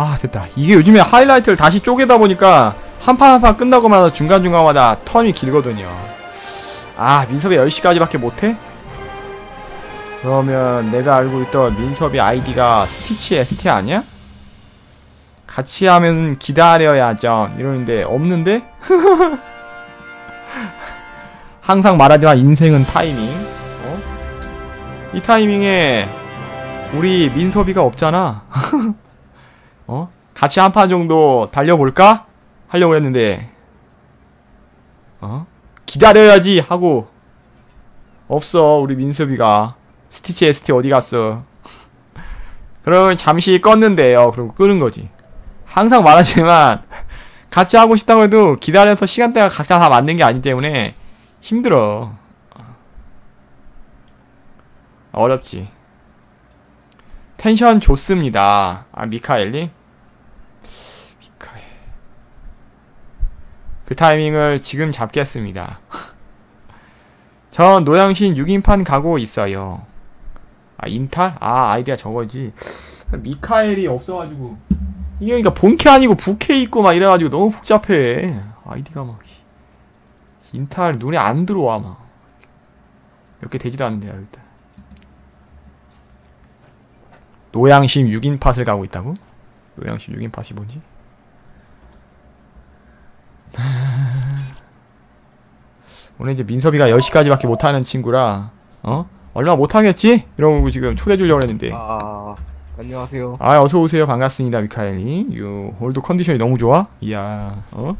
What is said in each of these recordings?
아 됐다 이게 요즘에 하이라이트를 다시 쪼개다 보니까 한 판 한 판 끝나고마다 중간중간마다 턴이 길거든요 아 민섭이 10시까지밖에 못해? 그러면 내가 알고 있던 민섭이 아이디가 스티치 ST 아니야? 같이 하면 기다려야죠 이러는데 없는데? 항상 말하지만 인생은 타이밍 어? 이 타이밍에 우리 민섭이가 없잖아 어? 같이 한 판 정도 달려볼까? 하려고 했는데 어? 기다려야지 하고 없어 우리 민섭이가. 스티치 ST 어디 갔어? 그러면 잠시 껐는데요. 그리고 끄는 거지. 항상 말하지만 같이 하고 싶다고 해도 기다려서 시간대가 각자 다 맞는 게 아니기 때문에 힘들어. 어렵지. 텐션 좋습니다. 아 미카엘님 미카엘 그 타이밍을 지금 잡겠습니다. 전 노양신 6인판 가고 있어요. 아 인탈? 아 아이디가 저거지. 미카엘이 없어가지고. 이게 그러니까 본캐 아니고 부캐 있고 막 이래가지고 너무 복잡해. 아이디가 막. 인탈 눈에 안 들어와 막. 몇 개 되지도 않는데요 일단. 노양심 6인 팟을 가고 있다고? 노양심 6인 팟이 뭔지? 오늘 이제 민섭이가 10시까지밖에 못하는 친구라 어? 얼마 못하겠지? 이러고 지금 초대 주려고 했는데. 아 안녕하세요. 아 어서 오세요. 반갑습니다 미카엘님 유 오늘도 컨디션이 너무 좋아? 이야 어?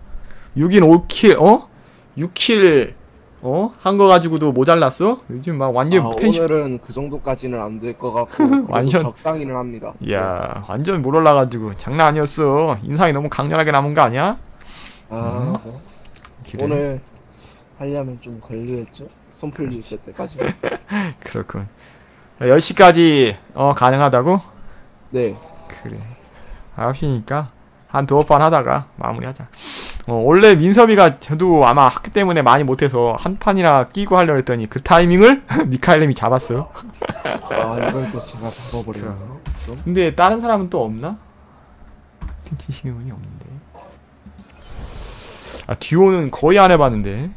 6인 5킬 어? 6킬 어 한 거 가지고도 모자랐어? 요즘 막 완전 아, 텐션 오늘은 그 정도까지는 안 될 것 같고 완전- 적당히는 합니다. 이야 완전 물 올라가지고 장난 아니었어. 인상이 너무 강렬하게 남은 거 아니야 아 그래. 오늘 하려면 좀 걸리겠죠? 손풀 있을 때까지. 그렇군 10시까지 어 가능하다고 네. 그래 9시니까 한 두어 번 하다가 마무리하자 어, 원래 민섭이가 저도 아마 학교 때문에 많이 못해서 한 판이나 끼고 하려고 했더니 그 타이밍을 미카엘님이 잡았어요 아 이걸 또 제가. 좀. 근데 다른 사람은 또 없나? 팀치 신경이 없는데 아 듀오는 거의 안 해봤는데.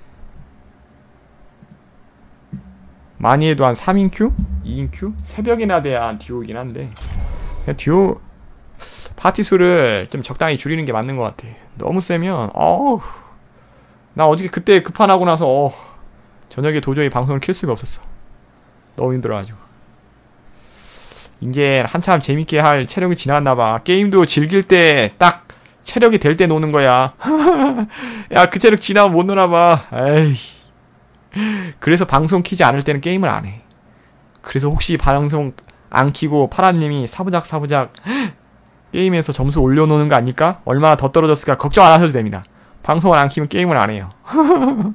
많이 해도 한 3인 큐? 2인 큐? 새벽이나 돼야 한 듀오긴 한데. 듀오 파티 수를 좀 적당히 줄이는 게 맞는 것 같아. 너무 세면 어우. 나 어저께 그때 급판하고 나서 어, 저녁에 도저히 방송을 킬 수가 없었어. 너무 힘들어가지고. 이제 한참 재밌게 할 체력이 지났나봐. 게임도 즐길 때 딱 체력이 될 때 노는 거야. 야, 그 체력 지나면 못 노나봐. 에이. 그래서 방송 키지 않을 때는 게임을 안 해. 그래서 혹시 방송 안 키고 파라님이 사부작 사부작 게임에서 점수 올려놓는 거 아닐까? 얼마나 더 떨어졌을까? 걱정 안 하셔도 됩니다. 방송을 안 키면 게임을 안 해요.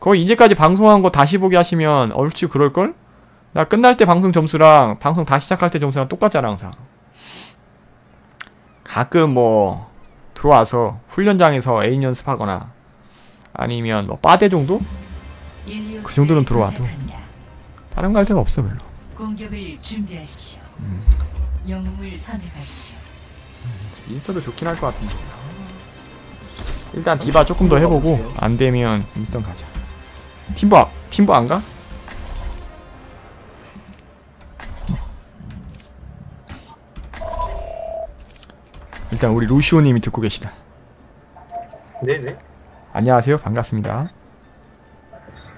거의 이제까지 방송한 거 다시 보기 하시면 얼추 그럴걸? 나 끝날 때 방송 점수랑 방송 다시 시작할 때 점수랑 똑같잖아 항상 가끔 뭐 들어와서 훈련장에서 애인 연습하거나 아니면 뭐 빠대 정도? 그 정도는 들어와도. 다른 거 할 데가 없어 별로 공격을 준비하십시오. 영웅을 선택하십시오. 인스턴도 좋긴 할 것 같은데 일단 디바 조금 더 해보고 안 되면 인스턴 가자 팀버 팀버 안 가? 일단 우리 루시오님이 듣고 계시다 네네. 안녕하세요 반갑습니다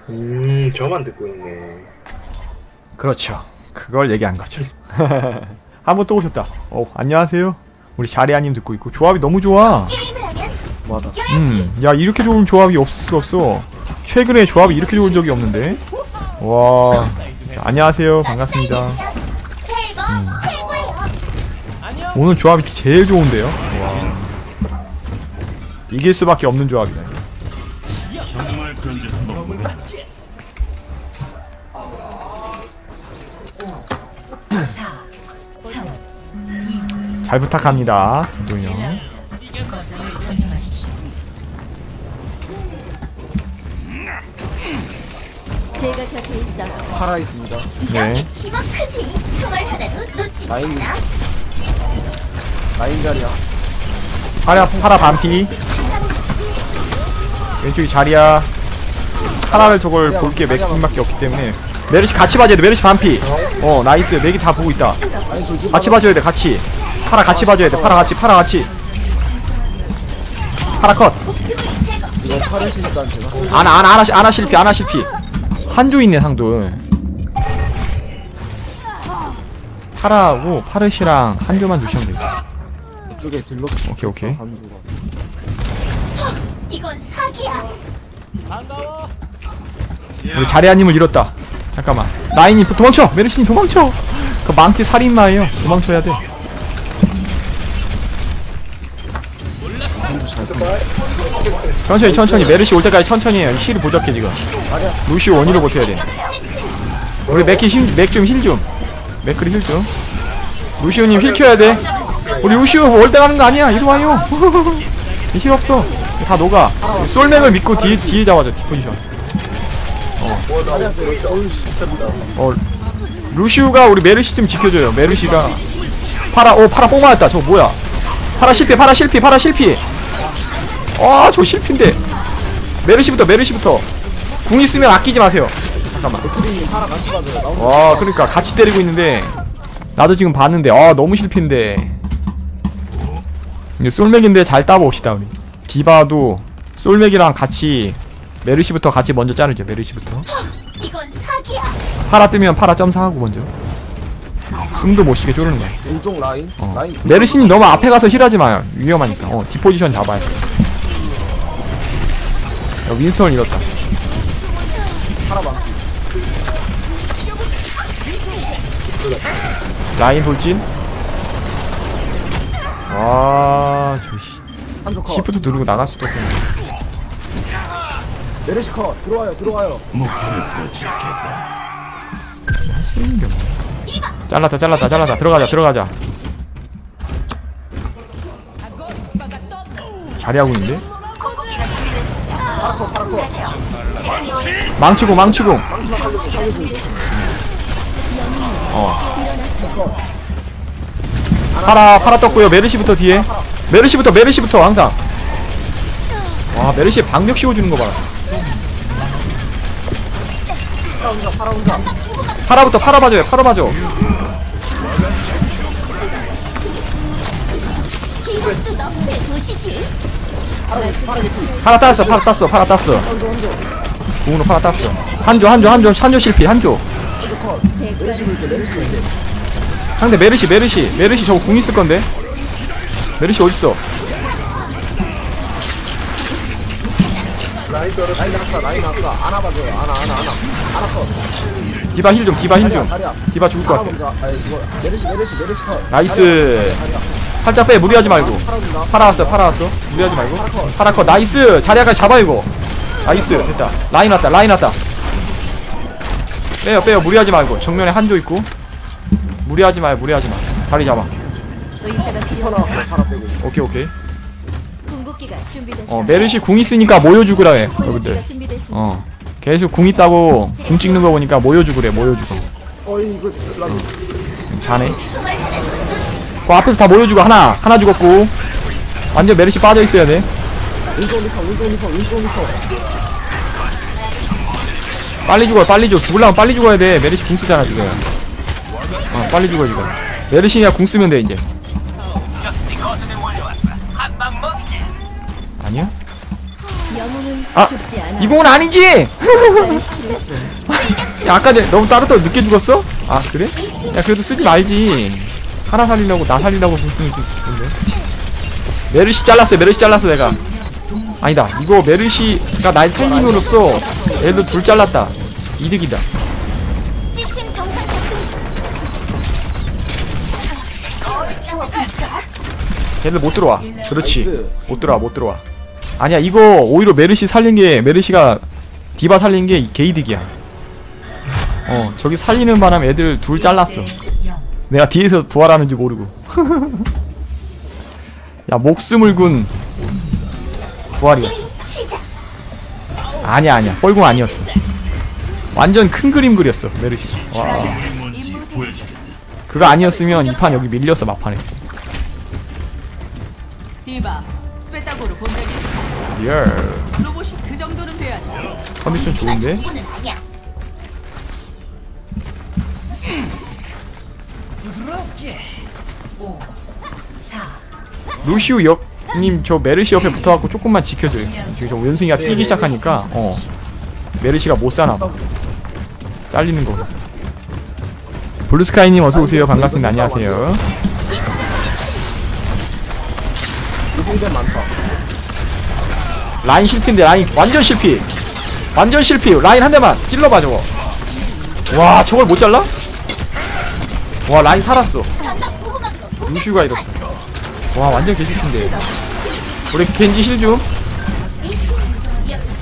음, 저만 듣고 있네. 그렇죠 그걸 얘기한 거죠 한 번 또 오셨다 어 안녕하세요 우리 자리아님 듣고 있고 조합이 너무 좋아 맞아. 음, 야 이렇게 좋은 조합이 없을 수가 없어. 최근에 조합이 이렇게 좋은 적이 없는데. 와, 자, 안녕하세요, 반갑습니다. 음. 오늘 조합이 제일 좋은데요. 와, 이길 수밖에 없는 조합이네. 잘 부탁합니다, 동동이 형. 거점을 점령하십시오. 제가 곁에 있어. 팔아 있습니다. 네, 키가 크지. 총알 하나도 놓치지 않아. 라인 자리야. 파라 파라 반피. 왼쪽이 자리야. 파라를 저걸 볼 게 맥킹밖에 없기 때문에. 메르시 같이 봐줘야 돼. 메르시 반피. 어? 나이스. 맥이 다 보고 있다. 같이 봐줘야 돼 같이. 파라 같이 봐줘야 돼. 파라 같이 파라 같이. 파라 컷. 이거 파르시니까 제가. 아나 아나 아나 시- 아나 실피 아나 실피. 한조 있네 상도 파라하고 파르시랑 한조만 주시면 돼이 쪽에 딜러. 오케이 오케이 반두가. 이건 사기야. 우리 자리아님을 잃었다. 잠깐만. 라인이 도망쳐. 메르시님 도망쳐. 그 망치 살인마예요. 도망쳐야 돼. 천천히 천천히 메르시 올 때까지 천천히 해요. 힐이 부족해 지금. 루시오 원위로 버텨야 돼. 우리 맥키 힘맥 좀 힐 좀. 맥크리 힐 좀. 루시오님 힐 켜야 돼. 우리 루시오 올때 가는 거 아니야. 이리 와요. 힐 없어. 다 녹아. 솔맥을 믿고 뒤 뒤에 잡아줘. 뒤 포지션. 어 루시우가 우리 메르시 좀 지켜줘요 메르시가 파라 오 파라 뽕 맞았다 저거 뭐야 파라 실패 파라 실패 파라 실패 아저 실패인데 메르시부터 메르시부터 궁 있으면 아끼지 마세요 잠깐만 와 그러니까 같이 때리고 있는데 나도 지금 봤는데 아 너무 실패인데 이제 솔맥인데 잘 따봅시다 우리 디바도 솔맥이랑 같이 메르시부터 같이 먼저 자르죠 메르시부터 이건 사기야. 파라 뜨면 파라 점사하고 먼저 숨도 못 쉬게 쪼르는 거야 왼쪽 라인. 어. 라인. 메르시님 너무 앞에 가서 힐하지 마요 위험하니까 어 디포지션 잡아야 돼 야, 윈스턴을 잃었다 파라방. 라인 돌진 와 저씨. 한쪽 컷. 시프트 누르고 나갈 수도 없네 메르시 컷. 들어와요. 들어와요. 쓰는 게 뭐야? 잘랐다 잘랐다 잘랐다. 들어가자 들어가자. 자리하고 있는데? 망치고 망치고. 어 파라 파라 떴고요. 메르시부터 뒤에. 메르시부터 메르시부터 항상 와 메르시 방력 씌워주는 거 봐라. 파라부터 파라 봐줘요 파라 봐줘. 파라 땄어 파라 땄어 파라 땄어. 공으로 파라 땄어. 한조 한조 한조 한조 실패 한조 상대 메르시 메르시 메르시 저거 궁 있을 건데 메르시 어딨어. 디바 힐 좀 디바. 힐좀. 디바 죽을 것 같아. 나이스. 살짝 빼 무리하지 말고. 파라 왔어 파라 왔어 무리하지 말고 파라 컷 나이스 자리아까지 잡아 이거 나이스 됐다 라인 왔다 라인 왔다 빼요 빼요 무리하지 말고 정면에 한조 있고 무리하지 마요 무리하지 마. 다리 잡아. 의사가 빼고. 오케이 오케이. 궁극기가. 어 메르시 궁 있으니까 모여주구라 해 여러분들. 궁극기가. 어 계속 궁 있다고 궁 찍는 거 보니까 모여주구래 모여주고 어이 이거 라인. 자네. 그 앞에서 다 모여주고 하나. 하나 죽었고. 완전 메르시 빠져 있어야 돼. 왼쪽 리퍼 왼쪽 리퍼 왼쪽 리퍼. 빨리 죽어 빨리 죽어. 죽으려면 빨리 죽어야 돼. 메르시 궁 쓰잖아 지금 어 빨리 죽어 지금 메르시냐 궁 쓰면 돼 이제 아니야? 아, 죽지 않아. 이 공은 아니지! 야 아까 전에 너무 따로 늦게 죽었어? 아 그래? 야 그래도 쓰지 말지 하나 살리려고 나 살리려고 궁 쓰는 게 좋은데 메르시 잘랐어요 메르시 잘랐어 내가 아니다 이거 메르시가 날 살림으로써 얘도 둘 잘랐다 이득이다 걔들 못 들어와. 그렇지. 못 들어와, 못 들어와. 아니야, 이거 오히려 메르시 살린 게 메르시가 디바 살린 게 게이득이야. 어, 저기 살리는 바람에 애들 둘 잘랐어. 내가 뒤에서 부활하는지 모르고. 야, 목숨을 군 부활이었어. 아니야, 아니야. 뻘궁 아니었어. 완전 큰 그림 그렸어, 메르시. 와. 그거 아니었으면 이 판 여기 밀렸어 막판에. 이봐, 스페타고를 본 적이 있어. 리얼. 로봇이 그 정도는 돼야지. 컨디션 좋은데? 루시우 역님 저 메르시 옆에 붙어갖고 조금만 지켜줘요. 지금 저 원숭이가 뛰기 시작하니까 어. 메르시가 못 사나봐. 잘리는 거 블루스카이님 어서 오세요. 반갑습니다. 안녕하세요. 라인 실패인데 라인 완전 실패 완전 실패 라인 한 대만 찔러봐 저거. 와 저걸 못 잘라? 와 라인 살았어. 루슈가 잃었어. 와 완전 개실패인데. 우리 겐지 실 좀.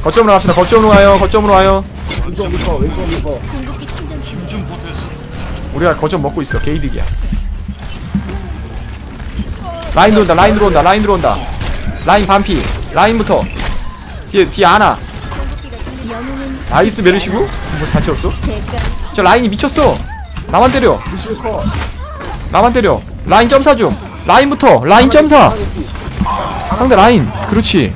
거점으로 갑시다. 거점으로 가요. 거점으로 와요. 왼쪽 리퍼, 왼쪽 리퍼. 우리가 거점 먹고 있어 게이득이야. 라인 들어온다 라인 들어온다 라인 들어온다. 라인 반피 라인부터. 뒤에 뒤에 아나. 나이스 메르시고 벌써 다 채웠어? 저 라인이 미쳤어. 나만 때려. 나만 때려. 라인 점사 좀. 라인부터 라인 점사. 상대 라인. 그렇지.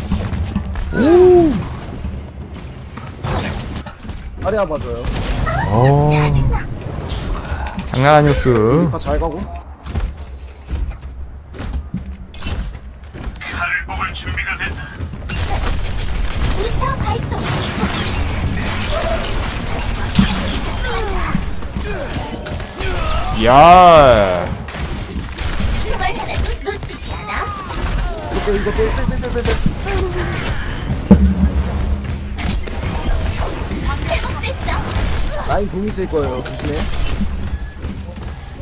아래야 봐줘요. 오 장난 아니었어 다 잘 가고. 야. 이거 이거. 라인 공 있을 거예요. 조심해.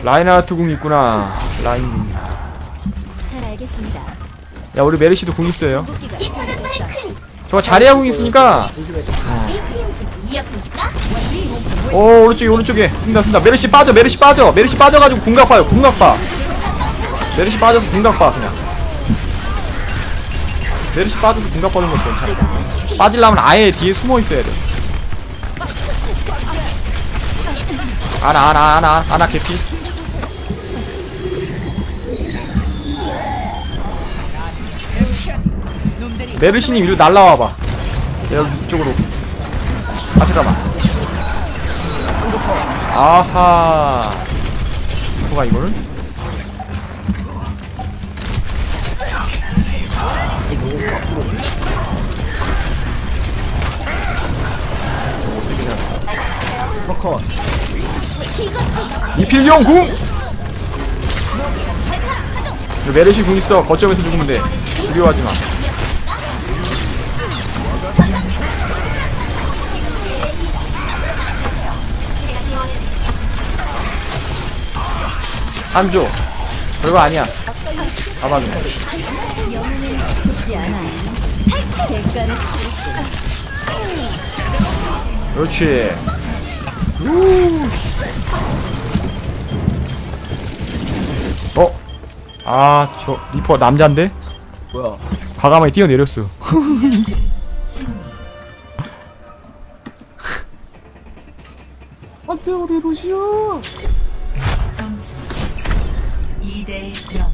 라인하르트 궁 있구나. 라인. 궁이라 잘 알겠습니다. 야 우리 메르시도 궁 있어요. 저거 자리야 궁 있으니까. 이어볼까? 오 오른쪽에 오른쪽에. 쓴다 쓴다. 메르시 빠져 메르시 빠져. 메르시 빠져가지고 궁각 봐요 궁각 봐. 메르시 빠져서 궁각 봐 그냥. 메르시 빠져서 궁각 보는 것도 괜찮아. 빠지려면 아예 뒤에 숨어 있어야 돼. 아나 아나 아나 아나 개피 놈들이 메르시님 이리로 날라와봐. 여기 이쪽으로. 아 잠깐만. 아하. 누가 이거를? 리퍼 컷. 이필용 궁! 메르시 궁 있어. 거점에서 죽으면 돼. 두려워하지마 안줘 별거 아니야 않아요. 대가를 치르. 그렇지 우. 어? 아 저 리퍼 남잔데? 뭐야? 과감하게 뛰어내렸어 안돼 우리. 점수 2대 0.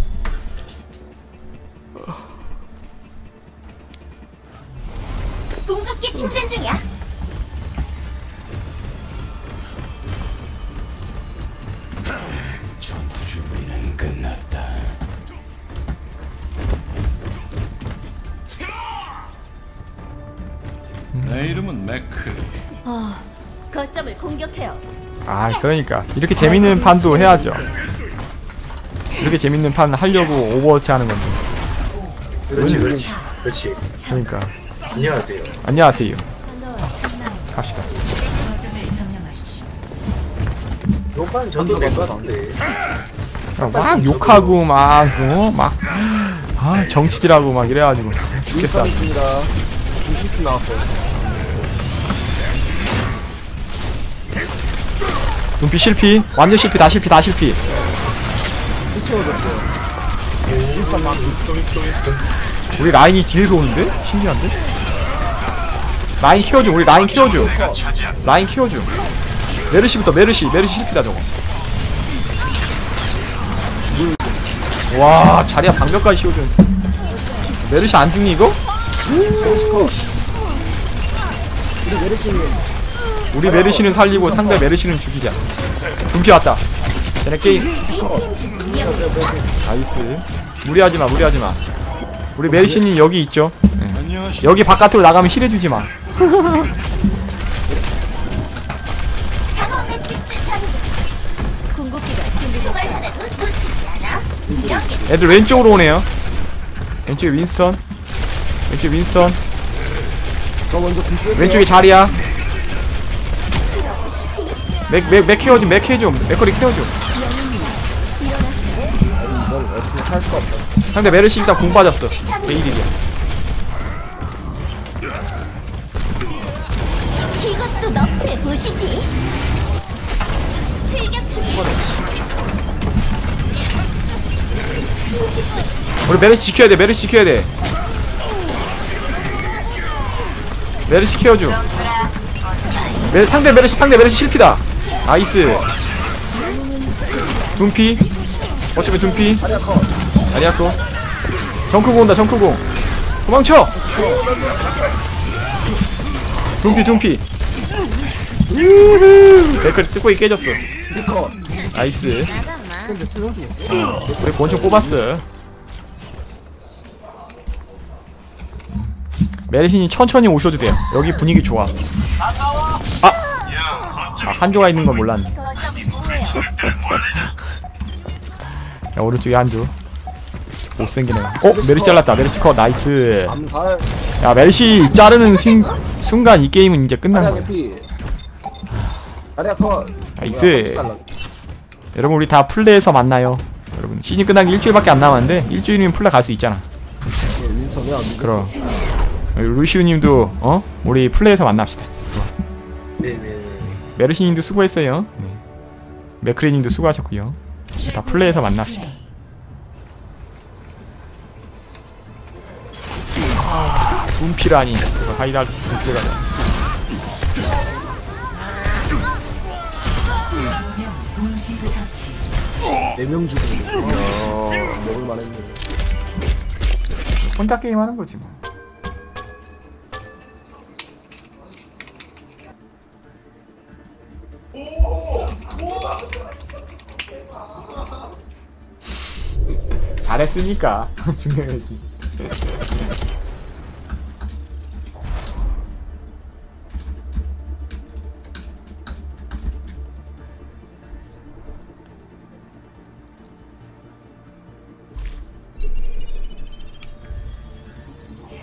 아 그러니까 이렇게 재밌는 판도 해야죠 이렇게 재밌는 판 하려고 오버워치 하는 건데 그렇지 그렇지 그렇지 그러니까 안녕하세요 안녕하세요. 갑시다. 요판 저도 될것 같은데 그냥 막 욕하고 막 어? 막 아, 정치질하고 막 이래가지고 죽겠어 아주. 있습니다. 20분 나왔어요. 눈빛 실패 완전 실패 다 실패 다 채워졌어요. 우리 라인이 뒤에서 오는데? 신기한데? 라인 키워줘 우리 라인 키워줘 라인 키워줘 메르시부터 메르시 메르시 실패다 저거 와 자리야 방벽까지 씌워준 메르시 안 죽니 이거? 우리 메르시님 우리 메르시는 살리고 상대 메르시는 죽이자. 둠피 왔다. 쟤네 게임. 나이스. 무리하지마 무리하지마. 우리 메르시님 여기 있죠? 네. 안녕하시. 여기 바깥으로 나가면 힐해주지마. 애들 왼쪽으로 오네요. 왼쪽에 윈스턴. 왼쪽에 윈스턴. 왼쪽에 자리야 맥, 맥, 맥 케어 좀, 맥 케어 좀, 맥거리 케어 좀. 상대 메르시 일단 공 빠졌어. 베일이야. 이것도 너프해 보시지. 출격 중. 우리 메르시 지켜야 돼, 메르시 지켜야 돼. 메르시 케어 좀. 메, 상대 메르시, 상대 메르시 실피다. 나이스. 둠피. 어차피 둠피. 아니야코. 정크공 온다, 정크공. 도망쳐! 둠피, 둠피. 댓글 뜯고 깨졌어. 틀려도 우리 권총 뽑았어. 메르신이 천천히 오셔도 돼요. 여기 분위기 좋아. 아! 아 한조가 있는 건 몰랐네. 야, 오른쪽에 한조. 못생기네. 어? 메르시 잘랐다. 메르시 컷. 나이스. 암살 야, 메르시 자르는 순, 순간 이 게임은 이제 끝난 거야. 컷 나이스. 여러분, 우리 다 플레이에서 만나요. 여러분, 시즌 끝나기 일주일밖에 안 남았는데, 일주일이면 플레이 갈수 있잖아. 그럼. 루시우님도 어? 우리 플레이에서 만납시다. 네네. 메르시님도 수고했어요. 네. 맥크리님도 수고하셨고요. 다 플레이에서 만납시다. 아, 둠피라니. 하이달 둠피가 처치. 네명 죽은 거 먹을만 했네 혼자 게임하는 거지 뭐. 잘했으니까 중요하지.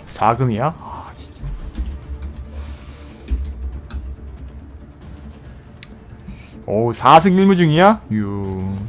사금이야 아, 진짜. 오, 4승 1무 중이야? 유.